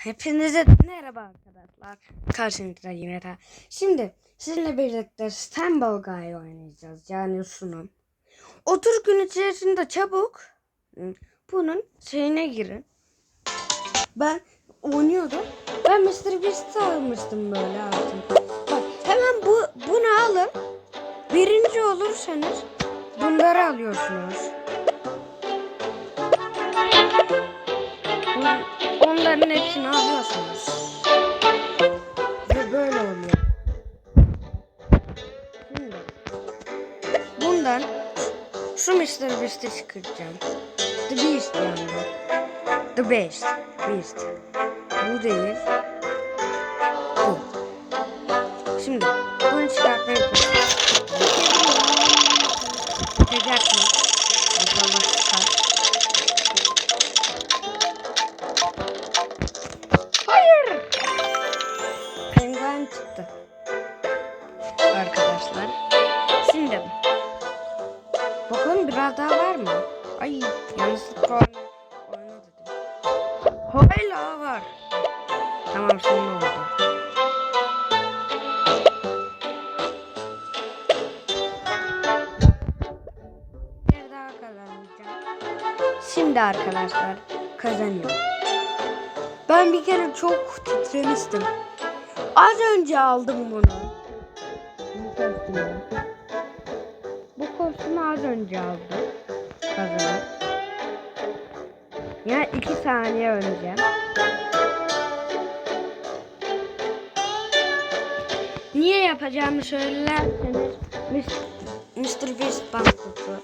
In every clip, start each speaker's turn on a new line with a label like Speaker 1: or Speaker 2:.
Speaker 1: Hepinize merhaba arkadaşlar. Karşınızda yine de. Şimdi sizinle birlikte Stumble Guy oynayacağız. Yani sunum. 30 gün içerisinde çabuk bunun şeyine girin. Ben oynuyordum. Ben Mr. Beast'i almıştım böyle altın. Bak hemen bu bunu alın. Birinci olursanız bunları alıyorsunuz. Bu- Onların hepsini alıyorsunuz. Ve böyle oluyor. Şimdi bundan şu Mr. Beast'i çıkaracağım. The Beast yani. The Beast. Beast. Bu değil. Bu. Şimdi bunu çıkartmayı Çıkacak mı? İnşallah çıkar. Biraz daha var mı? Ay yanlışlıkla oyna, dedim. Hala var. Tamam şimdi oldu. Bir daha kazanacağım. Şimdi arkadaşlar kazanıyorum. Ben bir kere çok titremiştim. Az önce aldım bunu. Bu kostümü. Bu az önce aldım. Kazanıp. Yani iki saniye önce. Niye yapacağımı söylerseniz. Mr. Beast bankotu.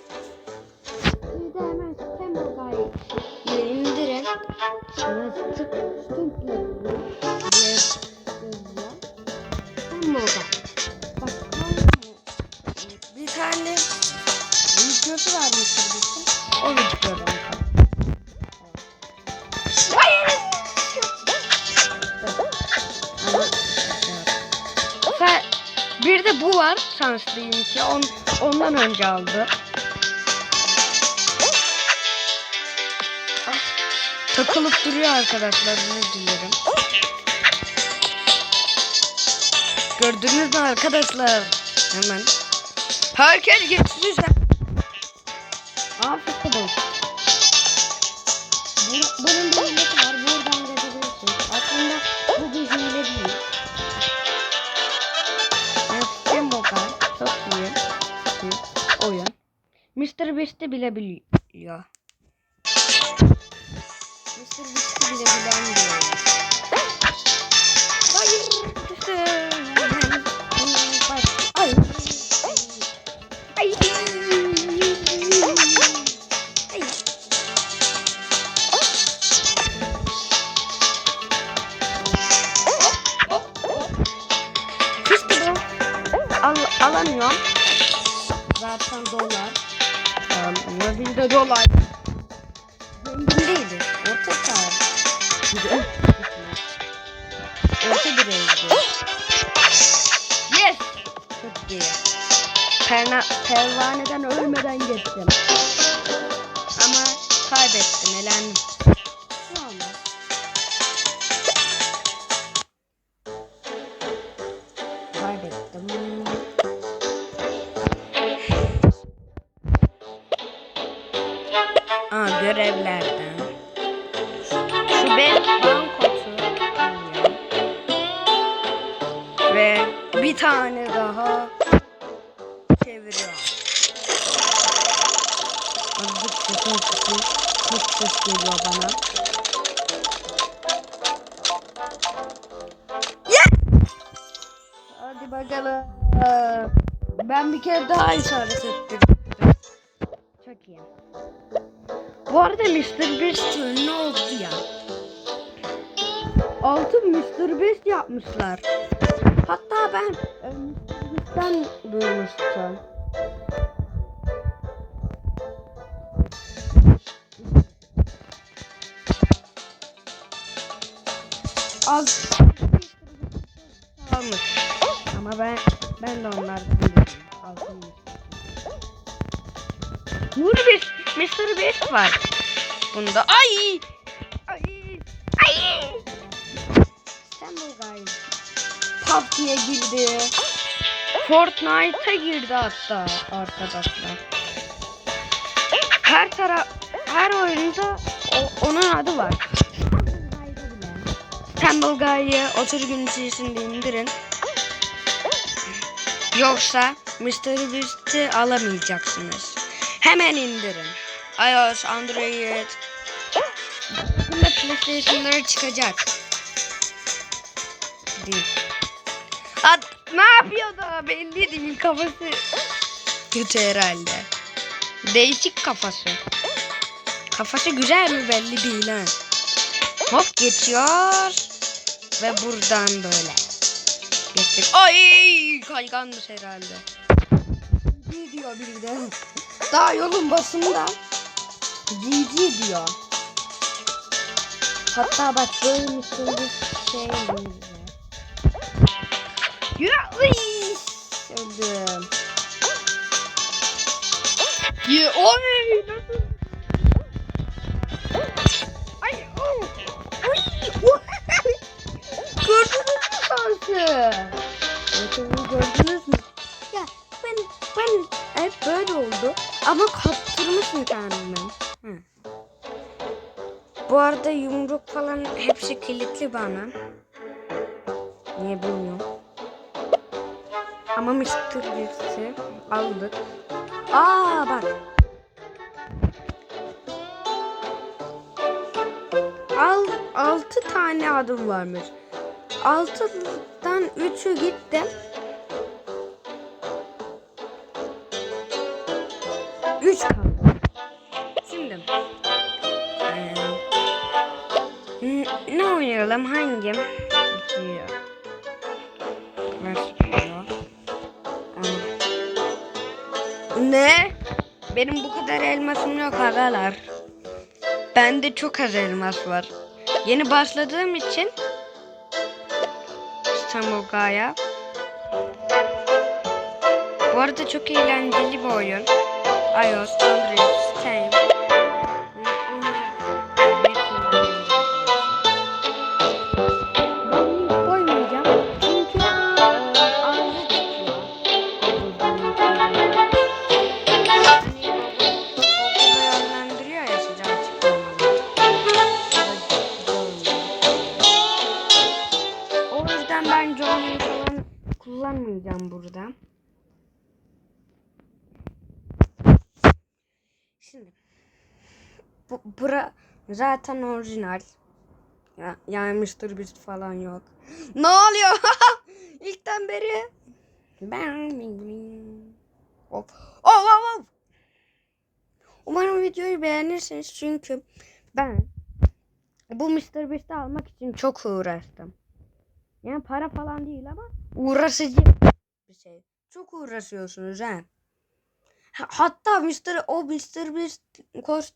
Speaker 1: Bu var şanslıyım ki on, ondan önce aldı. Ah, takılıp duruyor arkadaşlar özür dilerim. Gördünüz mü arkadaşlar? Hemen. Herkes geçti sen. Afiyet olsun. Bu- Bunun bir var. Buradan gidebilirsiniz. Aslında Mr. Beast'i bile biliyor. Mr. Beast'i bile bilen oyun. Hayır. Ay. Ay. Ay. Al, alamıyorum. Zaten dolar. Almıyor. Bir de dolar. Zengin değildi. Orta de Orta bir evdi. Yes. Çok iyi. Perna, pervaneden ölmeden geçtim. Ama kaybettim. Elendim. Ne olmaz. Tane daha çeviriyorum. Azıcık sesin kısmı çok ses geliyor bana. Hadi bakalım. Ben bir kere daha işaret ettim. Çok iyi. Bu arada Mr. Beast ünlü oldu ya. Altın Mr. Beast yapmışlar. Hatta ben e, Mr. Duymuştum. Az almış. Ama ben ben de onlardan değilim. Altın Nur bir Mr. Beast var. Bunda ay PUBG'ye girdi. Fortnite'a girdi hatta arkadaşlar. Her taraf her oyunda o- onun adı var. Stumble Guy'ı 30 gün içerisinde indirin. Yoksa Mr. Beast'i alamayacaksınız. Hemen indirin. iOS, Android, Bunda PlayStation'lara çıkacak. Değil. At, ne yapıyor da belli değil kafası. Kötü herhalde. Değişik kafası. Kafası güzel mi belli değil ha. Hop geçiyor. Ve buradan böyle. Geçtik. Ay kayganmış herhalde. GG diyor bir de. Daha yolun başında. GG diyor. Hatta bak böyle bir şey. Ya uy! Ya oy? Ay oh. Uy! Gördünüz mü sansı? Bakın gördünüz mü? Ya ben ben hep böyle oldu ama kaptırmışım kendimi. Hı. Bu arada yumruk falan hepsi kilitli bana. Niye bilmiyorum. Ama Mr. Beast'i aldık. Aa bak. Al, altı tane adım varmış. Altıdan üçü gitti. Üç kaldı. Şimdi. eee, n- ne oynayalım? Hangi? Benim bu kadar elmasım yok agalar. Bende çok az elmas var. Yeni başladığım için İstanbul Gaya. Bu arada çok eğlenceli bir oyun. iOS, Android, O yüzden ben Johnny'yi falan kullanmayacağım burada. Şimdi bu bura zaten orijinal. Ya, Mr. Beast falan yok. Ne oluyor? İlkten beri. Ben Of. Of of of. Umarım videoyu beğenirsiniz çünkü ben bu Mr. Beast'i almak için çok uğraştım. Yani para falan değil ama uğraşıcı bir şey. Çok uğraşıyorsunuz ha. Ha- Hatta Mr. o Mr. Beast kos-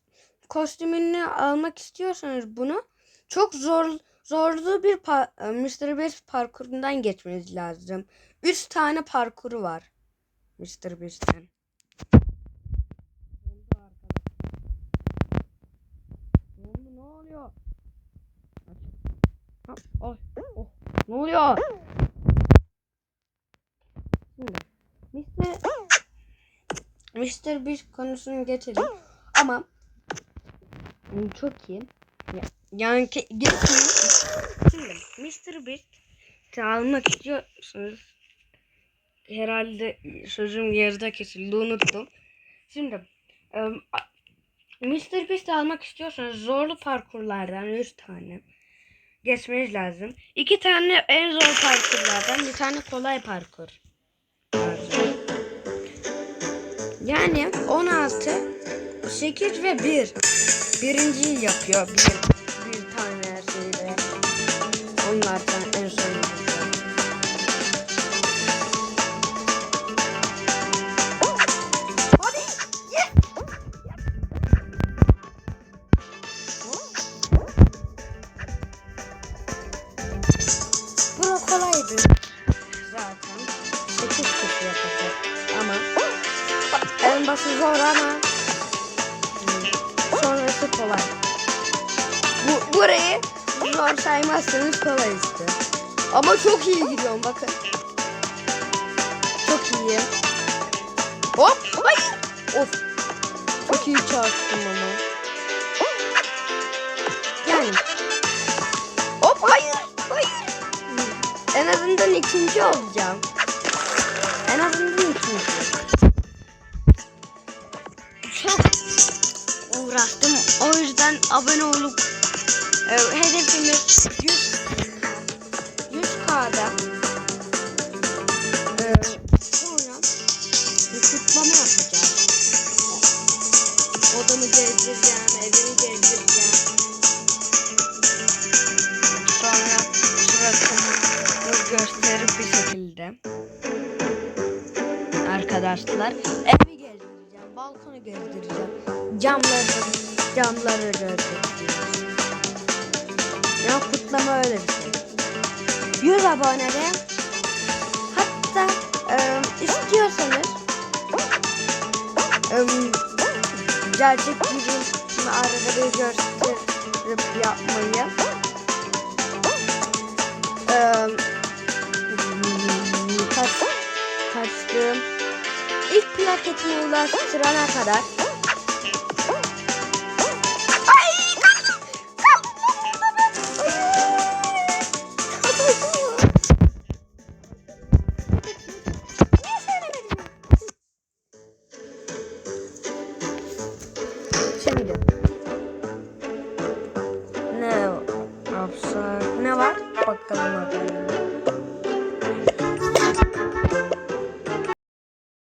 Speaker 1: kostümünü almak istiyorsanız bunu çok zor zorlu bir pa- Mr. Beast parkurundan geçmeniz lazım. Üç tane parkuru var Mr. Beast'in. Ne oluyor? Ay, oh, ne oluyor? Şimdi Mr. Mr. Beast konusunu geçelim. Ama hmm, çok iyi. Ya, yani geçeyim. Şimdi Mr. Beast almak istiyorsunuz. Herhalde sözüm yarıda kesildi unuttum. Şimdi Mr. Beast almak istiyorsanız zorlu parkurlardan 3 tane geçmeniz lazım. 2 tane en zor parkurlardan bir tane kolay parkur. Yani 16, 8 ve 1. Birinciyi yapıyor bir, bir tane şeyde. Onlardan en son kolay işte. Ama çok iyi gidiyorum bakın. Çok iyi. Hop! Ay! Of! Çok iyi çarptım ama. Yani. Hop! Hayır! Hayır! En azından ikinci olacağım. En azından ikinci. Çok uğraştım. O yüzden abone olup e, hedefimiz 100 100K'da e, sonra kutlama yapacağız. Odamı gezdireceğim, evimi gezdireceğim. Sonra suratımı gösterip bir şekilde. Arkadaşlar evi gezdireceğim, balkonu gezdireceğim. Camları, camları gezdireceğim. Ya kutlama öyle bir şey. 100 abonede hatta e, istiyorsanız e, gerçek yüzümü arada bir gösterip yapmayı e, kaç, kaçtım ilk plaketime ulaştırana kadar